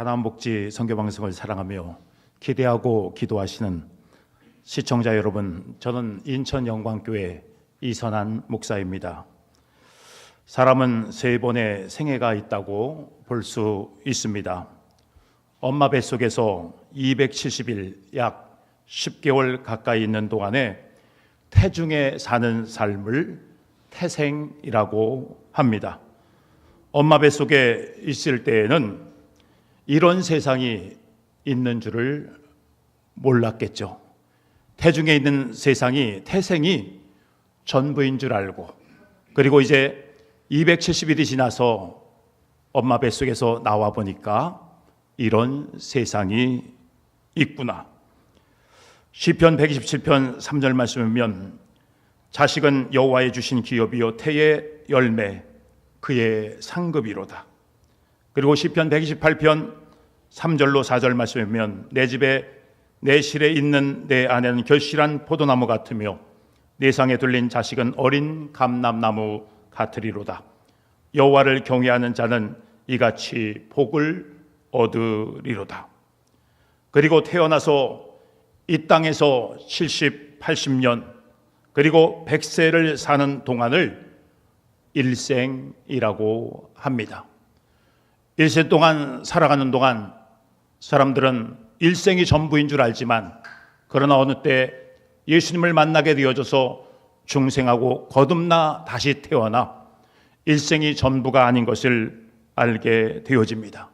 가나안복지 선교방송을 사랑하며 기대하고 기도하시는 시청자 여러분, 저는 인천 영광교회 이선한 목사입니다. 사람은 세 번의 생애가 있다고 볼 수 있습니다. 엄마 뱃속에서 270일 약 10개월 가까이 있는 동안에 태중에 사는 삶을 태생이라고 합니다. 엄마 뱃속에 있을 때에는 이런 세상이 있는 줄을 몰랐겠죠. 태중에 있는 세상이 태생이 전부인 줄 알고 그리고 이제 270일이 지나서 엄마 뱃속에서 나와 보니까 이런 세상이 있구나. 시편 127편 3절 말씀이면 자식은 여호와의 주신 기업이요 태의 열매 그의 상급이로다. 그리고 시편 128편 3절로 4절 말씀이면 내 집에 내 실에 있는 내 아내는 결실한 포도나무 같으며 내 상에 둘린 자식은 어린 감람나무 같으리로다. 여호와를 경외하는 자는 이같이 복을 얻으리로다. 그리고 태어나서 이 땅에서 70, 80년 그리고 100세를 사는 동안을 일생이라고 합니다. 일생 동안 살아가는 동안 사람들은 일생이 전부인 줄 알지만 그러나 어느 때 예수님을 만나게 되어져서 중생하고 거듭나 다시 태어나 일생이 전부가 아닌 것을 알게 되어집니다.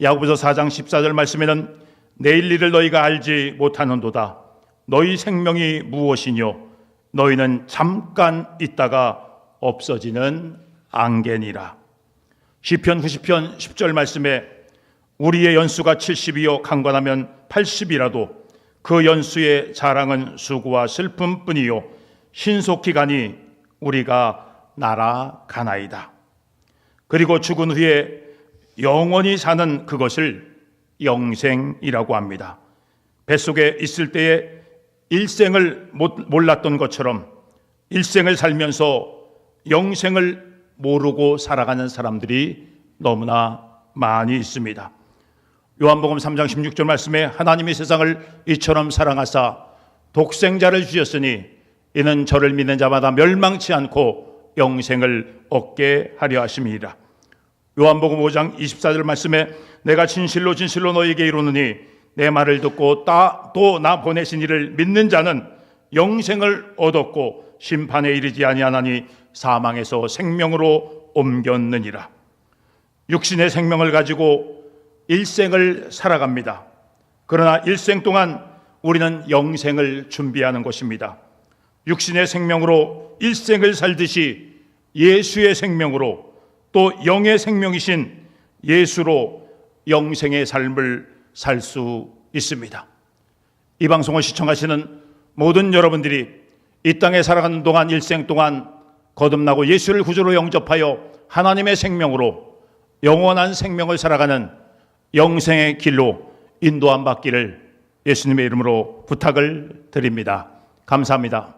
야고보서 4장 14절 말씀에는 내일 일을 너희가 알지 못하는도다. 너희 생명이 무엇이뇨? 너희는 잠깐 있다가 없어지는 안개니라. 시편 90편 10절 말씀에 우리의 연수가 70이요 강건하면 80이라도 그 연수의 자랑은 수고와 슬픔뿐이요 신속히 가니 우리가 날아가나이다. 그리고 죽은 후에 영원히 사는 그것을 영생이라고 합니다. 뱃속에 있을 때에 일생을 몰랐던 것처럼 일생을 살면서 영생을 모르고 살아가는 사람들이 너무나 많이 있습니다. 요한복음 3장 16절 말씀에 하나님이 세상을 이처럼 사랑하사 독생자를 주셨으니 이는 저를 믿는 자마다 멸망치 않고 영생을 얻게 하려 하심이라. 요한복음 5장 24절 말씀에 내가 진실로 진실로 너에게 이르노니 내 말을 듣고 또 나 보내신 이를 믿는 자는 영생을 얻었고 심판에 이르지 아니하나니 사망에서 생명으로 옮겼느니라. 육신의 생명을 가지고 일생을 살아갑니다. 그러나 일생 동안 우리는 영생을 준비하는 것입니다. 육신의 생명으로 일생을 살듯이 예수의 생명으로 또 영의 생명이신 예수로 영생의 삶을 살 수 있습니다. 이 방송을 시청하시는 모든 여러분들이 이 땅에 살아가는 동안 일생 동안 거듭나고 예수를 구주로 영접하여 하나님의 생명으로 영원한 생명을 살아가는 영생의 길로 인도함 받기를 예수님의 이름으로 부탁을 드립니다. 감사합니다.